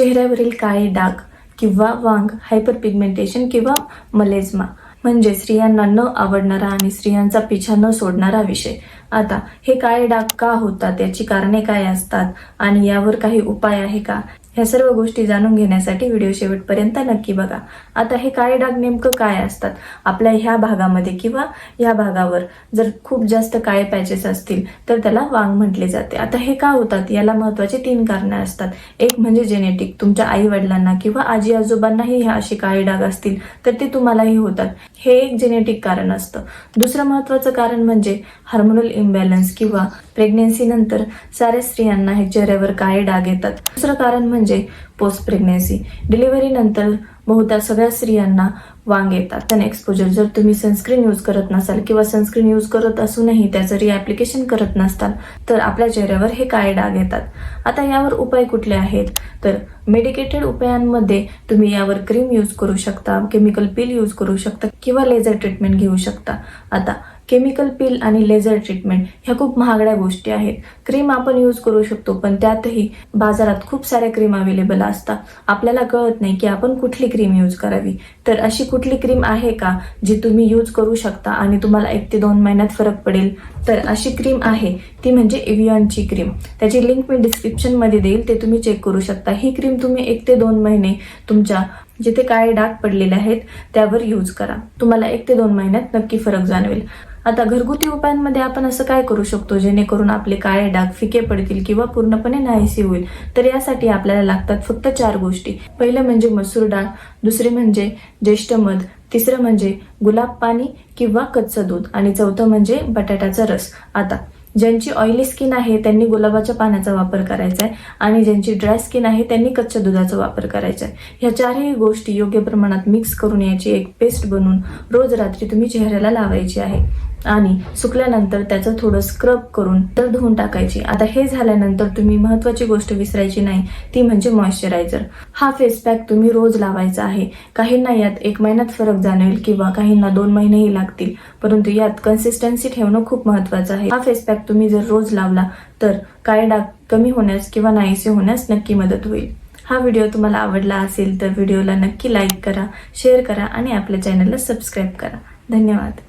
चेहऱ्यावरील काळे डाग किंवा वांग हायपर पिगमेंटेशन किंवा मलेजमा म्हणजे स्त्रियांना न आवडणारा आणि स्त्रियांचा पिछा न सोडणारा विषय. आता हे काळे डाग का होतात? याची कारणे काय असतात? आणि यावर काही उपाय आहे का? ह्या सर्व गोष्टी जाणून घेण्यासाठी व्हिडिओ शेवटपर्यंत नक्की बघा. आता हे काळे डाग नेमकं काय असतात? आपल्या ह्या भागामध्ये किंवा या भागावर जर खूप जास्त काळे पॅचेस असतील तर त्याला वांग म्हटले जाते. आता हे का होतात? याला महत्त्वाचे तीन कारणं असतात. एक म्हणजे जेनेटिक तुमच्या आई वडिलांना किंवा आजी आजोबांनाही ह्या असे काळे डाग असतील तर ते तुम्हालाही होतात. हे एक जेनेटिक कारण असतं. दुसरं महत्वाचं कारण म्हणजे हार्मोनल इम्बॅलन्स किंवा प्रेग्नेन्सी नंतर साऱ्या स्त्रियांना हे चेहऱ्यावर काळे डाग येतात. दुसरं कारण म्हणजे पोस्ट प्रेग्नेन्सी डिलिव्हरी नंतर बहुधा सगळ्या स्त्रियांना वांग येतात. पण एक्सपोजर जर तुम्ही सनस्क्रीन यूज करत नसाल किंवा सनस्क्रीन यूज करत असूनही त्याचं रिॲप्लिकेशन करत नसताल तर आपल्या चेहऱ्यावर हे काळे डाग येतात. आता यावर उपाय कुठले आहेत? तर मेडिकेटेड उपायांमध्ये तुम्ही यावर क्रीम यूज करू शकता केमिकल पील यूज करू शकता किंवा लेझर ट्रीटमेंट घेऊ शकता. आता केमिकल पील आणि लेझर ट्रीटमेंट ह्या खूप महागड्या गोष्टी आहेत. क्रीम आपण यूज करू शकतो पण त्यातही बाजारात खूप साऱ्या क्रीम अवेलेबल असतात. आपल्याला कळत नाही की आपण कुठली क्रीम यूज करावी. तर अशी कुठली क्रीम आहे का जी तुम्ही यूज करू शकता आणि तुम्हाला एक ते दोन महिन्यात फरक पडेल? तर अशी क्रीम आहे ती म्हणजे एव्हियनची क्रीम त्याची लिंक मी डिस्क्रिप्शनमध्ये देईल ते तुम्ही चेक करू शकता. ही क्रीम तुम्ही एक ते दोन महिने तुमच्या जिथे काळे डाग पडलेले आहेत त्यावर यूज करा. तुम्हाला एक ते दोन महिन्यात नक्की फरक जाणवेल. आता घरगुती उपायांमध्ये आपण असं काय करू शकतो? जेणेकरून आपले काळे डाग फिके पडतील किंवा पूर्णपणे नाहीसे होईल. तर यासाठी आपल्याला लागतात फक्त चार गोष्टी. पहिलं म्हणजे मसूर डाळ दुसरे म्हणजे ज्येष्ठ मध तिसरं म्हणजे गुलाब पाणी किंवा कच्चं दूध. आणि चौथं म्हणजे बटाट्याचा रस. आता ज्यांची ऑइली स्किन आहे त्यांनी गुलाबाच्या पाण्याचा वापर करायचा आहे. आणि ज्यांची ड्राय स्किन आहे त्यांनी कच्च्या दुधाचा वापर करायचा आहे. ह्या चारही गोष्टी योग्य प्रमाणात मिक्स करून याची एक पेस्ट बनवून रोज रात्री तुम्ही चेहऱ्याला लावायची आहे. आणि सुकल्यानंतर त्याचं थोडं स्क्रब करून तर धुवून टाकायची. आता हे झाल्यानंतर तुम्ही महत्वाची गोष्ट विसरायची नाही ती म्हणजे मॉइश्चरायझर हा फेस पॅक तुम्ही रोज लावायचा आहे. काहींना यात एक महिन्यात फरक जाणवेल किंवा काहींना दोन महिनेही लागतील परंतु यात कन्सिस्टन्सी ठेवणं खूप महत्वाचं आहे. हा फेस पॅक तुम्ही जर रोज लावला तर काळे डाग कमी होण्यास किंवा नाहीसे होण्यास नक्की मदत होईल. हा व्हिडिओ तुम्हाला आवडला असेल तर व्हिडिओला नक्की लाईक करा शेअर करा आणि आपल्या चॅनलला सबस्क्राईब करा. धन्यवाद.